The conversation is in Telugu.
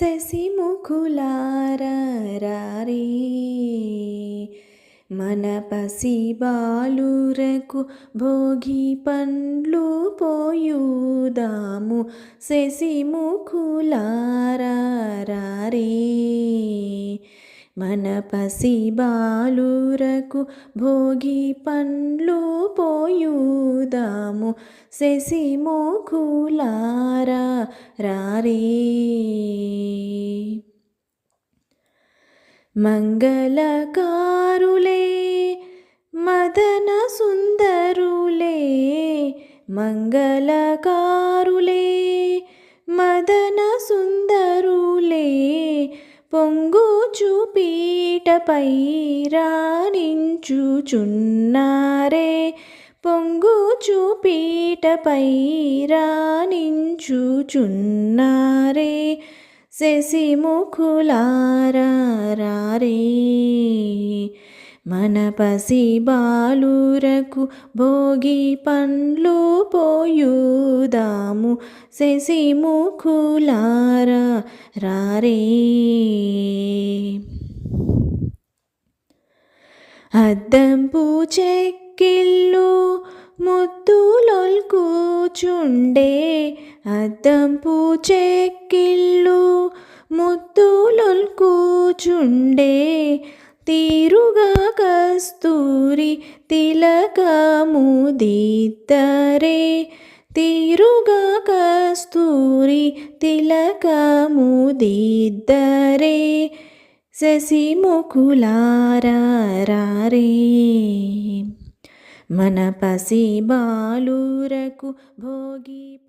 శశిముఖులారే మన పసి బాలురకు భోగి పండ్లు పోయుదాము. శశిముఖులారే మన పసి బాలురకు భోగి పండ్లు పోయుదాము. శశిముఖులారా రారే. మంగళకారులే మదన సుందరులే మంగళకారులే మదన సుందరులే పొంగు చూపీటపై రాణించుచున్నారే పొంగు చూపీటపై రాణించుచున్నారే శశిముఖులారే మన పసి బాలురకు భోగి పండ్లు పోయుదాము. శశిముఖులారా రారే. అద్దంపు చెక్కిళ్ళు ముద్దులొల్కూచుండే. అద్దంపు చెక్కిళ్ళు ముద్దులొల్కూచుండే. తీరుగా కస్తూరి తిలకము దిద్దరే తీరుగా కస్తూరి తిలకము శశి ముకులారారే. మన పసి బాలురకు భోగి